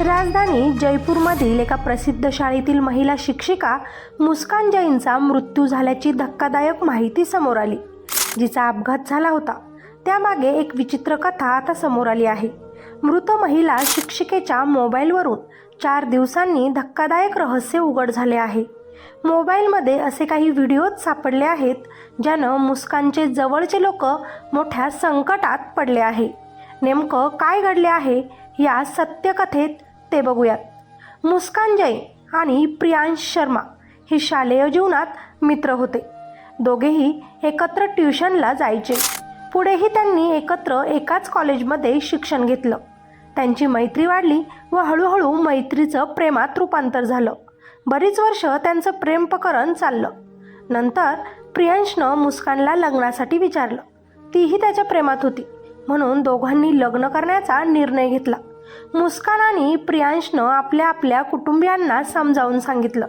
राजधानी जयपूरमधील एका प्रसिद्ध शाळेतील महिला शिक्षिका मुस्कान जैनचा मृत्यू झाल्याची धक्कादायक माहिती समोर आली जिचा अपघात झाला होता. त्यामागे एक विचित्र कथा आता समोर आली आहे. मृत महिला शिक्षिकेच्या मोबाईलवरून चार दिवसांनी धक्कादायक रहस्य उघड झाले आहे. मोबाईलमध्ये असे काही व्हिडिओज सापडले आहेत ज्यानं मुस्कानचे जवळचे लोक मोठ्या संकटात पडले आहे. नेमकं काय घडले आहे या सत्यकथेत ते बघूयात. मुस्कान जैन आणि प्रियांश शर्मा हे शालेय जीवनात मित्र होते. दोघेही एकत्र ट्युशनला जायचे. पुढेही त्यांनी एकत्र एकाच कॉलेजमध्ये शिक्षण घेतलं. त्यांची मैत्री वाढली व हळूहळू मैत्रीचं प्रेमात रूपांतर झालं. बरीच वर्ष त्यांचं प्रेम प्रकरण चाललं. नंतर प्रियांशनं मुस्कानला लग्नासाठी विचारलं. तीही त्याच्या प्रेमात होती. म्हणून दोघांनी लग्न करण्याचा निर्णय घेतला. मुस्कान आणि प्रियांशनं आपल्या आपल्या कुटुंबियांना समजावून सांगितलं.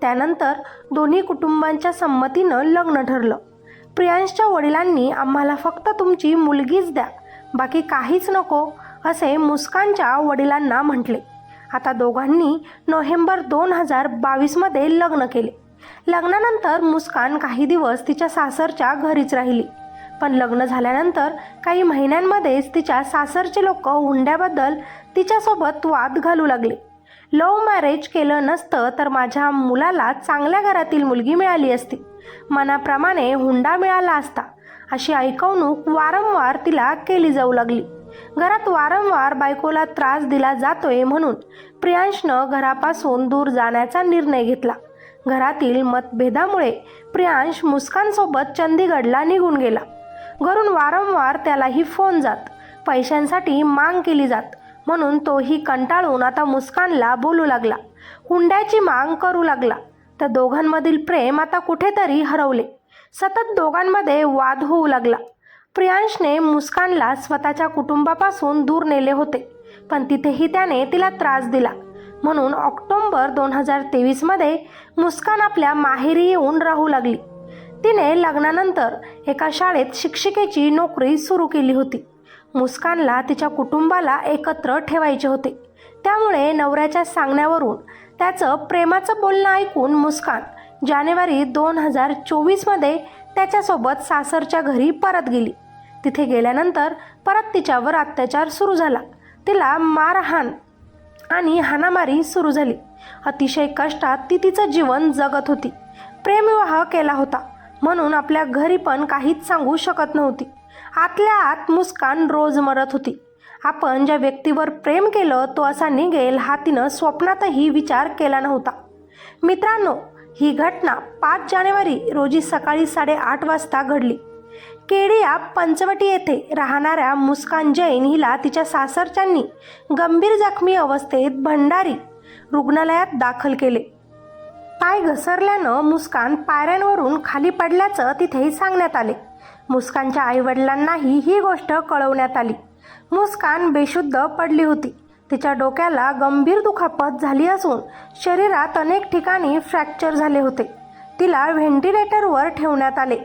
त्यानंतर दोन्ही कुटुंबांच्या संमतीनं लग्न ठरलं. प्रियांशच्या वडिलांनी आम्हाला फक्त तुमची मुलगीच द्या बाकी काहीच नको असे मुस्कानच्या वडिलांना म्हटले. आता दोघांनी नोव्हेंबर दोन हजार बावीसमध्ये लग्न केले. लग्नानंतर मुस्कान काही दिवस तिच्या सासरच्या घरीच राहिली. पण लग्न झाल्यानंतर काही महिन्यांमध्येच तिच्या सासरचे लोक हुंड्याबद्दल तिच्यासोबत वाद घालू लागले. लव्ह मॅरेज केलं नसतं तर माझ्या मुलाला चांगल्या घरातील मुलगी मिळाली असती. मनाप्रमाणे हुंडा मिळाला असता. अशी ऐकवणूक वारंवार तिला केली जाऊ लागली. घरात वारंवार बायकोला त्रास दिला जातोय म्हणून प्रियांशनं घरापासून दूर जाण्याचा निर्णय घेतला. घरातील मतभेदामुळे प्रियांश मुस्कानसोबत चंदीगडला निघून गेला. घरून वारंवार त्यालाही फोन जात. पैशांसाठी मांग केली जात. म्हणून तोही कंटाळून आता मुस्कानला बोलू लागला. हुंड्याची मांग करू लागला. तर दोघांमधील प्रेम आता कुठेतरी हरवले. सतत दोघांमध्ये वाद होऊ लागला. प्रियांशने मुस्कानला स्वतःच्या कुटुंबापासून दूर नेले होते. पण तिथेही त्याने तिला त्रास दिला. म्हणून ऑक्टोंबर दोन हजार तेवीसमध्ये मुस्कान आपल्या माहेरी येऊन राहू लागली. तिने लग्नानंतर एका शाळेत शिक्षिकेची नोकरी सुरू केली होती. मुस्कानला तिच्या कुटुंबाला एकत्र ठेवायचे होते. त्यामुळे नवऱ्याच्या सांगण्यावरून त्याचं प्रेमाचं बोलणं ऐकून मुस्कान जानेवारी दोन हजार चोवीसमध्ये त्याच्यासोबत सासरच्या घरी परत गेली. तिथे गेल्यानंतर परत तिच्यावर अत्याचार सुरू झाला. तिला मारहाण आणि हाणामारी सुरू झाली. अतिशय कष्टात ती तिचं जीवन जगत होती. प्रेमविवाह केला होता. म्हणून आपल्या घरी पण काहीच सांगू शकत नव्हती. आतल्या आत मुस्कान रोज मरत होती. आपण ज्या व्यक्तीवर प्रेम केलं तो असा निघेल हा तिनं स्वप्नातही विचार केला नव्हता. मित्रांनो ही घटना पाच जानेवारी रोजी सकाळी साडेआठ वाजता घडली. केडिया पंचवटी येथे राहणाऱ्या मुस्कान जैन हिला तिच्या सासरच्यांनी गंभीर जखमी अवस्थेत भंडारी रुग्णालयात दाखल केले. पाय घसरल्यानं मुस्कान पायऱ्यांवरून खाली पडल्याचं तिथेही सांगण्यात आले. मुस्कानच्या आईवडिलांनाही ही गोष्ट कळवण्यात आली. मुस्कान बेशुद्ध पडली होती. तिच्या डोक्याला गंभीर दुखापत झाली असून शरीरात अनेक ठिकाणी फ्रॅक्चर झाले होते. तिला व्हेंटिलेटरवर ठेवण्यात आले.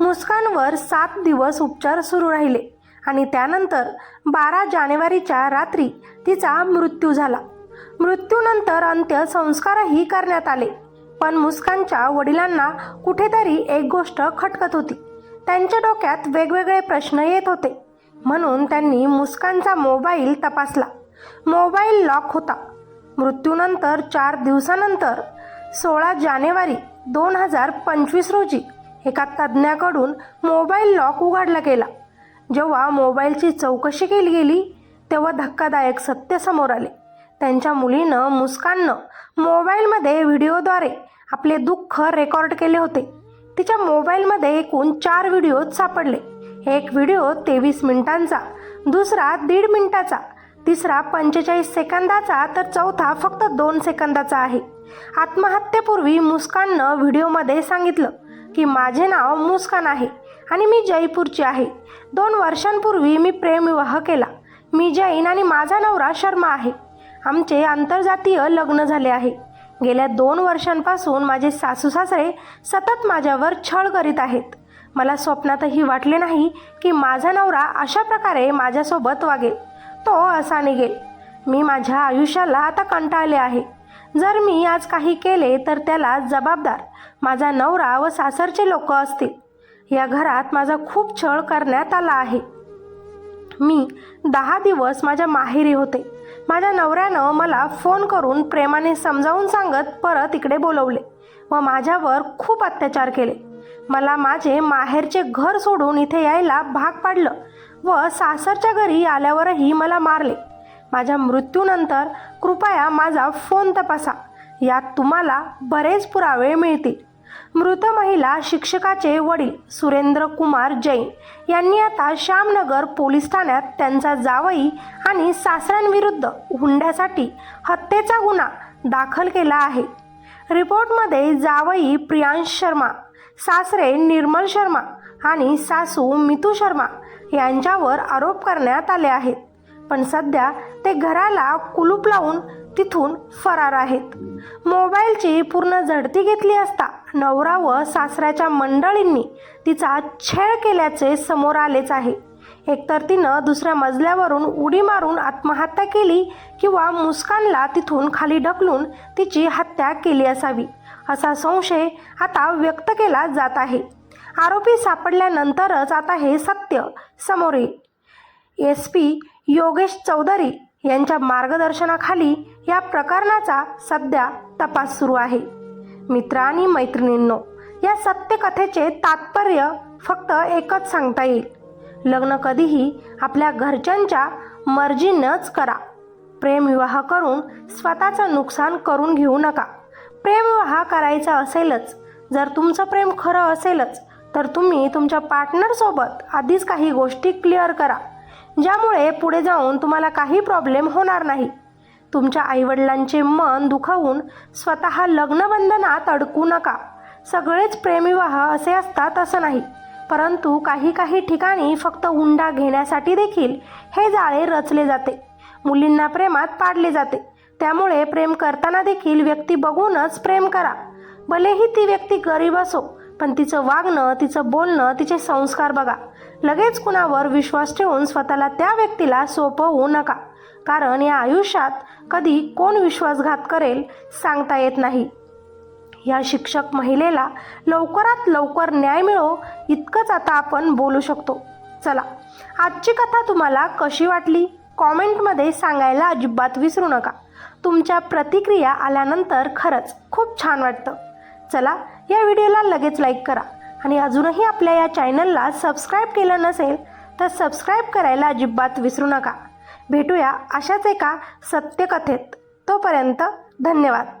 मुस्कानवर सात दिवस उपचार सुरू राहिले आणि त्यानंतर बारा जानेवारीच्या रात्री तिचा मृत्यू झाला. मृत्यूनंतर अंत्यसंस्कारही करण्यात आले. पण मुस्कानच्या वडिलांना कुठेतरी एक गोष्ट खटकत होती. त्यांच्या डोक्यात वेगवेगळे प्रश्न येत होते. म्हणून त्यांनी मुस्कानचा मोबाईल तपासला. मोबाईल लॉक होता. मृत्यूनंतर चार दिवसानंतर सोळा जानेवारी दोन हजार पंचवीस रोजी एका तज्ज्ञाकडून मोबाईल लॉक उघडला गेला. जेव्हा मोबाईलची चौकशी केली गेली तेव्हा धक्कादायक सत्य समोर आले. त्यांच्या मुलीनं मुस्काननं मोबाईलमध्ये व्हिडिओद्वारे आपले दुःख रेकॉर्ड केले होते. तिच्या मोबाईलमध्ये एकूण चार व्हिडिओ सापडले. एक व्हिडिओ तेवीस मिनिटांचा दुसरा दीड मिनिटाचा तिसरा पंचेचाळीस सेकंदाचा तर चौथा फक्त दोन सेकंदाचा आहे. आत्महत्येपूर्वी मुस्काननं व्हिडिओमध्ये सांगितलं की माझे नाव मुस्कान आहे आणि मी जयपूरची आहे. दोन वर्षांपूर्वी मी प्रेमविवाह केला. मी जैन आणि माझा नवरा शर्मा आहे. आमचे आंतरजातीय लग्न झाले आहे. गेल्या दोन वर्षांपासून माझे सासू सासरे सतत माझ्यावर छळ करीत आहेत. मला स्वप्नातही वाटले नाही की माझा नवरा अशा प्रकारे माझ्यासोबत वागेल. तो असा निघेल. मी माझ्या आयुष्याला आता कंटाळले आहे. जर मी आज काही केले तर त्याला जबाबदार माझा नवरा व सासरचे लोक असतील. या घरात माझा खूप छळ करण्यात आला आहे. मी दहा दिवस माझ्या माहेरी होते. माझ्या नवऱ्यानं मला फोन करून प्रेमाने समजावून सांगत परत इकडे बोलवले व माझ्यावर खूप अत्याचार केले. मला माझे माहेरचे घर सोडून इथे यायला भाग पाडलं व सासरच्या घरी आल्यावरही मला मारले. माझ्या मृत्यूनंतर कृपया माझा फोन तपासा. यात तुम्हाला बरेच पुरावे मिळतील. मृत महिला शिक्षकाचे वडील सुरेंद्र कुमार जैन यांनी आता श्यामनगर पोलीस ठाण्यात त्यांचा जावई आणि सासऱ्यांविरुद्ध हुंड्यासाठी हत्येचा गुन्हा दाखल केला आहे. रिपोर्टमध्ये जावई प्रियांश शर्मा सासरे निर्मल शर्मा आणि सासू मितू शर्मा यांच्यावर आरोप करण्यात आले आहेत. पण सध्या ते घराला कुलूप लावून तिथून फरार आहेत. मोबाईलची पूर्ण झडती घेतली असता नवरा व सासऱ्याच्या मंडळींनी तिचा छेड केल्याचे समोर आलेच आहे. एकतर तिनं दुसऱ्या मजल्यावरून उडी मारून आत्महत्या केली किंवा मुस्कानला तिथून खाली ढकलून तिची हत्या केली असावी असा संशय आता व्यक्त केला जात आहे. आरोपी सापडल्यानंतरच आता हे सत्य समोर येईल. एस पी योगेश चौधरी यांच्या मार्गदर्शनाखाली या प्रकरणाचा सध्या तपास सुरू आहे. मित्र आणि मैत्रिणींनो या सत्यकथेचे तात्पर्य फक्त एकच सांगता येईल. लग्न कधीही आपल्या घरच्यांच्या मर्जीनंच करा. प्रेमविवाह करून स्वतःचं नुकसान करून घेऊ नका. प्रेमविवाह करायचा असेलच. जर तुमचं प्रेम खरं असेलच तर तुम्ही तुमच्या पार्टनरसोबत आधीच काही गोष्टी क्लिअर करा. ज्यामुळे पुढे जाऊन तुम्हाला काही प्रॉब्लेम होणार नाही. तुमच्या आईवडिलांचे मन दुखावून स्वतः लग्नबंधनात अडकू नका. सगळेच प्रेमविवाह असे असतात असं नाही परंतु काही काही ठिकाणी फक्त हुंडा घेण्यासाठी देखील हे जाळे रचले जाते. मुलींना प्रेमात पाडले जाते. त्यामुळे प्रेम करताना देखील व्यक्ती बघूनच प्रेम करा. भलेही ती व्यक्ती गरीब असो पण तिचं वागणं तिचं बोलणं तिचे संस्कार बघा. लगेच कुणावर विश्वास ठेवून स्वतःला त्या व्यक्तीला सोपवू नका. कारण या आयुष्यात कधी कोण विश्वासघात करेल सांगता येत नाही. या शिक्षक महिलेला लवकरात लवकर न्याय मिळो इतकंच आता आपण बोलू शकतो. चला आजची कथा तुम्हाला कशी वाटली? कॉमेंटमध्ये सांगायला अजिबात विसरू नका. तुमच्या प्रतिक्रिया आल्यानंतर खरंच खूप छान वाटतं. चला या व्हिडिओला लगेच लाईक करा आणि अजूनही आपल्या या चॅनलला सबस्क्राईब केलं नसेल तर सबस्क्राईब करायला अजिबात विसरू नका. भेटूया अशाच एका सत्यकथेत. तोपर्यंत धन्यवाद.